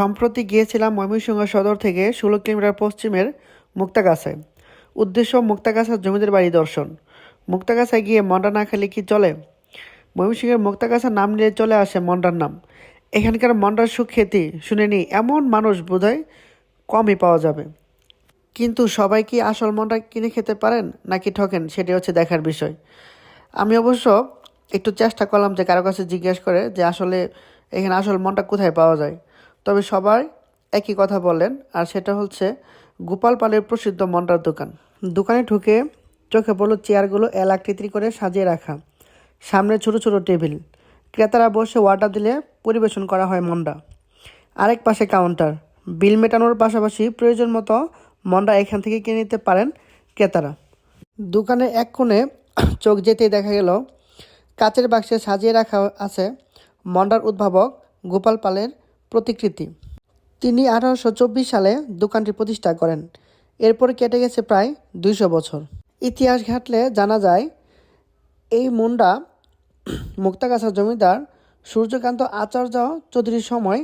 সম্প্রতি গিয়েছিলাম ময়মনসিংহ সদর থেকে ষোলো কিলোমিটার পশ্চিমের মুক্তাগাছায়। উদ্দেশ্য মুক্তাগাছার জমিদের বাড়ি দর্শন। মুক্তাগাছায় গিয়ে মন্ডা না খেলে কি চলে? ময়মনসিংহের মুক্তাগাছার নাম নিয়ে চলে আসে মন্ডার নাম। এখানকার মন্ডার সুখ্যাতি শুনেনি এমন মানুষ বোধহয় কমই পাওয়া যাবে। কিন্তু সবাই কি আসল মন্ডা কিনে খেতে পারেন নাকি ঠকেন সেটি হচ্ছে দেখার বিষয়। আমি অবশ্য একটু চেষ্টা করলাম যে কারও কাছে জিজ্ঞেস করে যে আসলে এখানে আসল মনটা কোথায় পাওয়া যায়। তবে সবাই একই কথা বলেন, আর সেটা হচ্ছে গোপাল পালের প্রসিদ্ধ মন্ডার দোকান। দোকানে ঢুকে চোখে পড়ল চেয়ারগুলো এল আকৃতি করে সাজিয়ে রাখা। সামনে ছোট ছোট টেবিল। ক্রেতারা বসে অর্ডার দিলে পরিবেশন করা হয় মন্ডা। আরেক পাশে কাউন্টার। বিল মেটানোর পাশাপাশি প্রয়োজন মতো মন্ডা এখান থেকে কিনে নিতে পারেন ক্রেতারা। দোকানে এক কোণে চোখ যেতেই দেখা গেল, কাচের বাক্সে সাজিয়ে রাখা আছে মন্ডার উদ্ভাবক গোপাল পালের প্রতিকৃতি। তিনি আঠারোশো চব্বিশ সালে দোকানটি প্রতিষ্ঠা করেন। এরপর কেটে গেছে প্রায় দুইশো বছর। ইতিহাস ঘাটলে জানা যায়, এই মুন্ডা মুক্তাগাছার জমিদার সূর্যকান্ত আচার্য চৌধুরীর সময়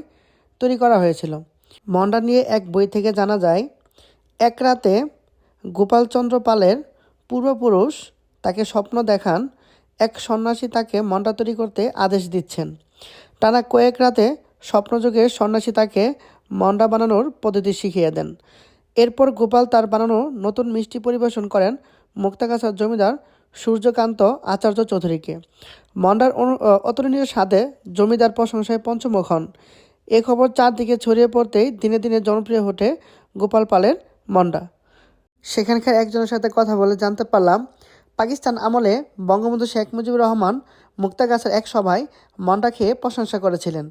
তৈরি করা হয়েছিল। মন্ডা নিয়ে এক বই থেকে জানা যায়, এক রাতে গোপালচন্দ্র পালের পূর্বপুরুষ তাকে স্বপ্ন দেখান, এক সন্ন্যাসী তাকে মন্ডা তৈরি করতে আদেশ দিচ্ছেন। টানা কয়েক রাতে স্বপ্নযোগে সন্ন্যাসী তাকে মন্ডা বানানোর পদ্ধতি শিখিয়ে দেন। এরপর গোপাল তার বানানো নতুন মিষ্টি পরিবেশন করেন মুক্তাগাছার জমিদার সূর্যকান্ত আচার্য চৌধুরীকে। মন্ডার অতুলনীয় স্বাদে জমিদার প্রশংসায় পঞ্চমুখ হন। এ খবর চারদিকে ছড়িয়ে পড়তেই দিনে দিনে জনপ্রিয় ওঠে গোপাল পালের মন্ডা। সেখানকার একজনের সাথে কথা বলে জানতে পারলাম পাকিস্তান আমলে বঙ্গবন্ধু শেখ মুজিবুর রহমান মুক্তাগাছার এক সভায় মন্ডা খেয়ে প্রশংসা করেছিলেন।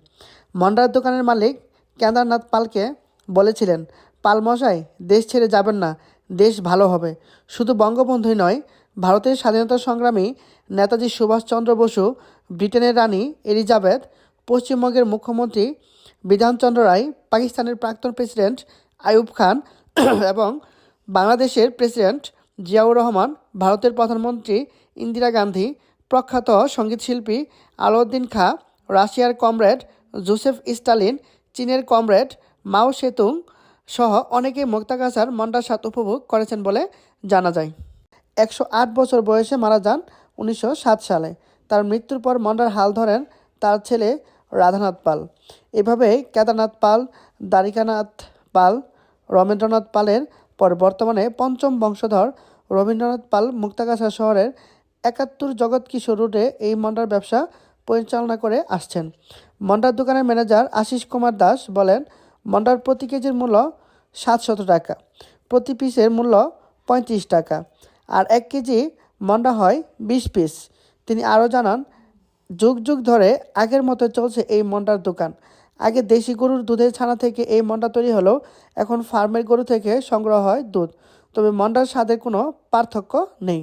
মন্ডার দোকানের মালিক কেদারনাথ পালকে বলেছিলেন পাল মশাই দেশ ছেড়ে যাবেন না, দেশ ভালো হবে। শুধু বঙ্গবন্ধুই নয়, ভারতের স্বাধীনতা সংগ্রামী নেতাজি সুভাষচন্দ্র বসু, ব্রিটেনের রানী এলিজাবেথ, পশ্চিমবঙ্গের মুখ্যমন্ত্রী বিধানচন্দ্র রায়, পাকিস্তানের প্রাক্তন প্রেসিডেন্ট আইয়ুব খান এবং বাংলাদেশের প্রেসিডেন্ট জিয়াউর রহমান, ভারতের প্রধানমন্ত্রী ইন্দিরা গান্ধী, প্রখ্যাত সঙ্গীতশিল্পী আলাউদ্দিন খাঁ, রাশিয়ার কমরেড জোসেফ স্টালিন, চীনের কমরেড মাও সেতুং সহ অনেকে মুক্তাগাছার মন্ডার স্বাদ উপভোগ করেছেন বলে জানা যায়। একশো আট বছর বয়সে মারা যান উনিশশো সাত সালে। তার মৃত্যুর পর মন্ডার হাল ধরেন তার ছেলে রাধানাথ পাল। এভাবে কেদারনাথ পাল, দ্বারিকানাথ পাল, রমেন্দ্রনাথ পালের পর বর্তমানে পঞ্চম বংশধর রবীন্দ্রনাথ পাল মুক্তাগাছা শহরের একাত্তর জগৎ কিশোর রোডে এই মন্ডার ব্যবসা পরিচালনা করে আসছেন। মন্ডার দোকানের ম্যানেজার আশিস কুমার দাস বলেন, মন্ডার প্রতি কেজির মূল্য সাতশত টাকা, প্রতি পিসের মূল্য পঁয়ত্রিশ টাকা, আর এক কেজি মন্ডা হয় বিশ পিস। তিনি আরও জানান, যুগ যুগ ধরে আগের মতো চলছে এই মন্ডার দোকান। আগে দেশি গরুর দুধের ছানা থেকে এই মন্ডা তৈরি হলো, এখন ফার্মের গরু থেকে সংগ্রহ হয় দুধ। তবে মন্ডার স্বাদের কোনো পার্থক্য নেই।